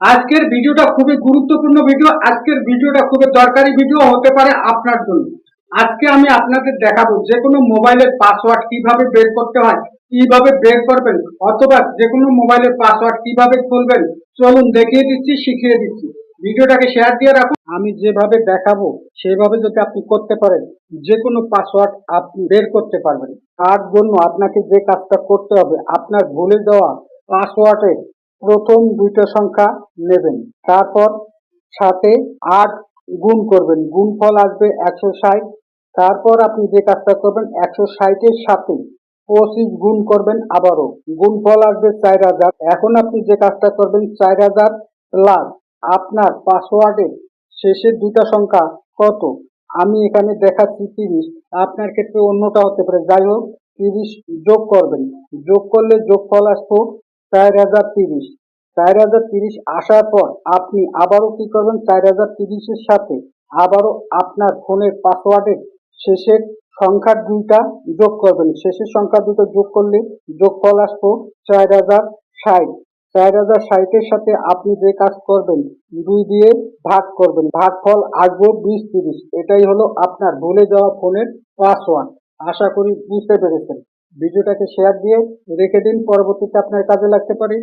আজকের ভিডিওটা খুবই গুরুত্বপূর্ণ ভিডিও। আজকের ভিডিওটা খুবই দরকারি ভিডিও হতে পারে আপনার জন্য। আজকে আমি আপনাদের দেখাবো যে কোনো মোবাইলের পাসওয়ার্ড কীভাবে বের করতে হয়, কীভাবে বের করবেন, অথবা যে কোনো মোবাইলের পাসওয়ার্ড কীভাবে খুলবেন। চলুন দেখিয়ে দিচ্ছি, শিখিয়ে দিচ্ছি। ভিডিওটাকে শেয়ার দিয়ে রাখুন। আমি যেভাবে দেখাবো, সেভাবে যদি আপনি করতে পারেন, যে কোনো পাসওয়ার্ড আপনি বের করতে পারবেন। তার জন্য আপনাকে যে কাজটা করতে হবে, আপনার ভুলে যাওয়া পাসওয়ার্ডের প্রথম দুইটা সংখ্যা নেবেন। তারপর সাথে আট গুণ করবেন। গুণফল আসবে একশো ষাট। তারপর আপনি যে কাজটা করবেন, একশো ষাটের সাথে পঁচিশ গুণ করবেন আবারও। গুণফল আসবে চার হাজার। এখন আপনি যে কাজটা করবেন, চার হাজার প্লাস আপনার পাসওয়ার্ডের শেষের দুটা সংখ্যা কত? আমি এখানে দেখাচ্ছি তিরিশ। আপনার ক্ষেত্রে অন্যটা হতে পারে। যাই হোক, তিরিশ যোগ করবেন। যোগ করলে যোগফল আসব চার হাজার তিরিশ। চার হাজার তিরিশ আসার পর আপনি আবারও কি করবেন? চার হাজার তিরিশের সাথে আবারও আপনার ফোনের পাসওয়ার্ডের শেষের সংখ্যা দুইটা যোগ করবেন। শেষের সংখ্যা দুটো যোগ করলে যোগফল আসব চার হাজার ষাট। চার হাজার ষাটের সাথে আপনি যে কাজ করবেন, দুই দিয়ে ভাগ করবেন। ভাগফল আসব বিশ তিরিশ। এটাই হলো আপনার ভুলে যাওয়া ফোনের পাসওয়ার্ড। আশা করি বুঝতে পেরেছেন। ভিডিওটাকে শেয়ার দিয়ে রেখে দিন পরবর্তীতে আপনার কাজে লাগতে পারে।